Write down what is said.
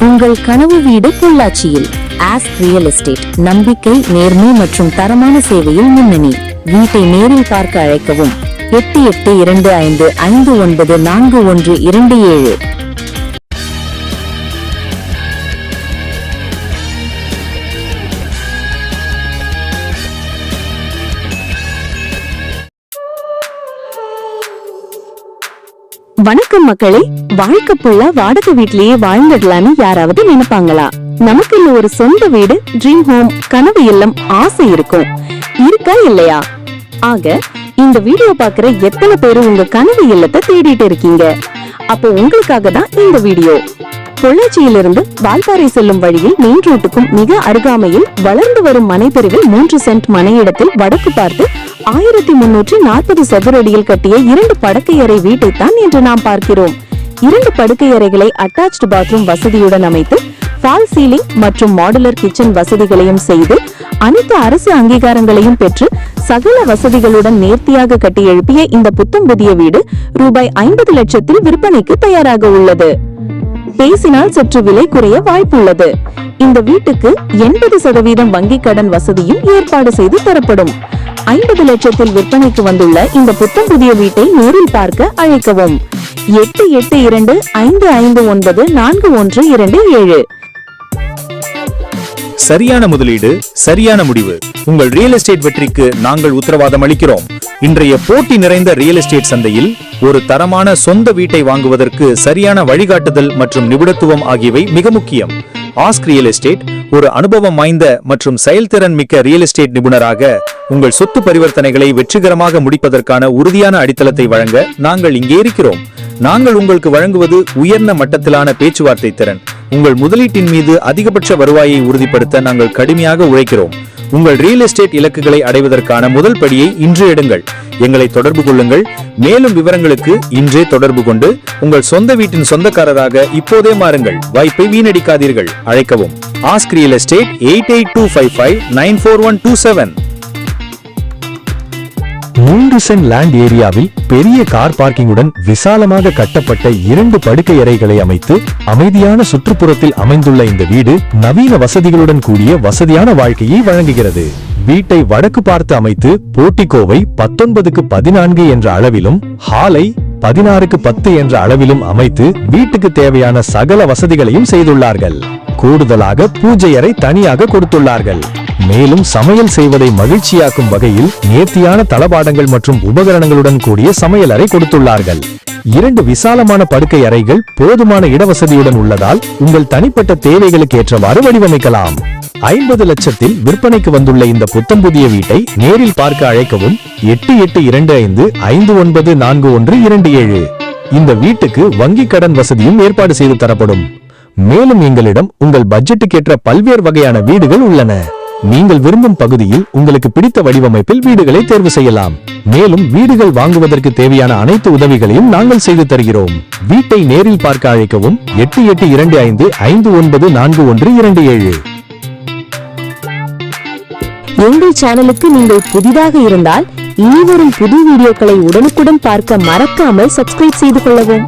உங்கள் கனவு வீடு பொள்ளாச்சியில். ஆஸ் ரியல் எஸ்டேட் நம்பிக்கை நேர்மை மற்றும் தரமான சேவையில் முன்னணி. வீட்டை நேரில் பார்க்க அழைக்கவும். எட்டு எட்டு இரண்டு ஐந்து ஐந்து ஒன்பது நான்கு ஒன்று இரண்டு ஏழு. வணக்கம் மக்களே. வாழ்க்கை புள்ள வாடகை வீட்லயே வாழ்ந்துடலான்னு யாராவது நினைப்பாங்களா? நமக்குன்னு ஒரு சொந்த வீடு ட்ரீம் ஹோம் கனவு இல்லம் ஆசை இருக்கும். இருக்கா இல்லையா? ஆக இந்த வீடியோ பாக்குற எத்தனை பேரு உங்க கனவு இல்லத்தை தேடிட்டு இருக்கீங்க? அப்போ உங்களுக்காக தான் இந்த வீடியோ பொள்ளாச்சியிலிருந்து வால்பாறை செல்லும் வழியில் மெயின் ரோட்டுக்கும் மிக அருகாமையில் வளர்ந்து வரும் மனைப்பிரிவில் மூன்று சென்ட் மனையிடத்தில் வடக்கு பார்த்து ஆயிரத்தி முன்னூற்றி நாற்பது சதுரடியில் கட்டிய இரண்டு படுக்கையறை வீட்டைத்தான் இன்று நாம் பார்க்கிறோம். இரண்டு படுக்கையறைகளை அட்டாச்டு பாத்ரூம் வசதியுடன் அமைத்து ஃபால் சீலிங் மற்றும் மாடுலர் கிச்சன் வசதிகளையும் செய்து அனைத்து அரசு அங்கீகாரங்களையும் பெற்று சகல வசதிகளுடன் நேர்த்தியாக கட்டி எழுப்பிய இந்த புத்தம் புதிய வீடு ரூபாய் ஐம்பது லட்சத்தில் விற்பனைக்கு தயாராக உள்ளது. பேசினால் சற்று விலை குறைய வாய்ப்புள்ளது. இந்த வீட்டுக்கு எண்பது சதவீதம் வங்கி கடன் வசதியும் ஏற்பாடு செய்து தரப்படும். ஐம்பது லட்சத்தில் விற்பனைக்கு வந்துள்ள இந்த புத்தம் புதிய வீட்டை நேரில் பார்க்க அழைக்கவும். எட்டு எட்டு இரண்டு ஐந்து ஐந்து ஒன்பது நான்கு ஒன்று இரண்டு ஏழு. சரியான முதலீடு சரியான முடிவு. உங்கள் ரியல் எஸ்டேட் வெற்றிக்கு நாங்கள் உத்தரவாதம் அளிக்கிறோம். இன்றைய போட்டி நிறைந்த ரியல் எஸ்டேட் சந்தையில் ஒரு தரமான சொந்த வீட்டை வாங்குவதற்கு சரியான வழிகாட்டுதல் மற்றும் நிபுணத்துவம் ஆகியவை மிக முக்கியம். ஆஸ்க் ரியல் எஸ்டேட் ஒரு அனுபவம் வாய்ந்த மற்றும் செயல்திறன் மிக்க ரியல் எஸ்டேட் நிபுணராக உங்கள் சொத்து பரிவர்த்தனைகளை வெற்றிகரமாக முடிப்பதற்கான உறுதியான அடித்தளத்தை வழங்க நாங்கள் இங்கே இருக்கிறோம். நாங்கள் உங்களுக்கு வழங்குவது உயர்ந்த மட்டத்திலான பேச்சுவார்த்தை திறன். உங்கள் முதலீட்டின் மீது அதிகபட்ச வருவாயை உறுதிப்படுத்த நாங்கள் கடுமையாக உழைக்கிறோம். உங்கள் ரியல் எஸ்டேட் இலக்குகளை அடைவதற்கான முதல் படியை இன்று எடுங்கள். எங்களை தொடர்பு கொள்ளுங்கள். மேலும் விவரங்களுக்கு இன்றே தொடர்பு கொண்டு உங்கள் சொந்த வீட்டின் சொந்தக்காரராக இப்போதே மாறுங்கள். வாய்ப்பை வீணடிக்காதீர்கள். அழைக்கவும். Ask real estate eight eight two five five nine four one two seven மூன்று சென்ட் லேண்ட் ஏரியாவில் பெரிய கார் பார்க்கிங்குடன் விசாலமாக கட்டப்பட்ட இரண்டு படுக்கை அறைகளை அமைத்து அமைதியான சுற்றுப்புறத்தில் அமைந்துள்ள இந்த வீடு நவீன வசதிகளுடன் கூடிய வசதியான வாழ்க்கையை வழங்குகிறது. வீட்டை வடக்கு பார்த்து அமைத்து போர்ட்டிகோவை பத்தொன்பதுக்கு பதினான்கு என்ற அளவிலும் ஹாலை பதினாறுக்கு பத்து என்ற அளவிலும் அமைத்து வீட்டுக்கு தேவையான சகல வசதிகளையும் செய்துள்ளார்கள். கூடுதலாக பூஜை அறை தனியாக கொடுத்துள்ளார்கள். மேலும் சமையல் செய்வதை மகிழ்ச்சியாக்கும் வகையில் நேர்த்தியான தளபாடங்கள் மற்றும் உபகரணங்களுடன் கூடிய சமையல் அறை கொடுத்துள்ளார்கள். இரண்டு விசாலமான படுக்கை அறைகள் போதுமான இடவசதியுடன் உள்ளதால் உங்கள் தனிப்பட்ட தேவைகளுக்கு ஏற்றவாறு வடிவமைக்கலாம். ஐம்பது லட்சத்தில் விற்பனைக்கு வந்துள்ள இந்த புத்தம் புதிய வீட்டை நேரில் பார்க்க அழைக்கவும் எட்டு எட்டு இரண்டு ஐந்து ஐந்து ஒன்பது நான்கு ஒன்று இரண்டு ஏழு. இந்த வீட்டுக்கு வங்கி கடன் வசதியும் ஏற்பாடு செய்து தரப்படும். மேலும் எங்களிடம் உங்கள் பட்ஜெட்டுக்கேற்ற பல்வேறு வகையான வீடுகள் உள்ளன. நீங்கள் விரும்பும் பகுதியில் உங்களுக்கு பிடித்த வடிவமைப்பில் வீடுகளை தேர்வு செய்யலாம். மேலும் வீடுகள் வாங்குவதற்கு தேவையான அனைத்து உதவிகளையும் நாங்கள் செய்து தருகிறோம். வீட்டை நேரில் பார்க்க அழைக்கவும் எட்டு எட்டு இரண்டு ஐந்து ஐந்து ஒன்பது நான்கு ஒன்று இரண்டு ஏழு. எங்கள் சேனலுக்கு நீங்கள் புதிதாக இருந்தால் இனி வரும் புது வீடியோக்களை உடனுக்குடன் பார்க்க மறக்காமல் சப்ஸ்கிரைப் செய்து கொள்ளவும்.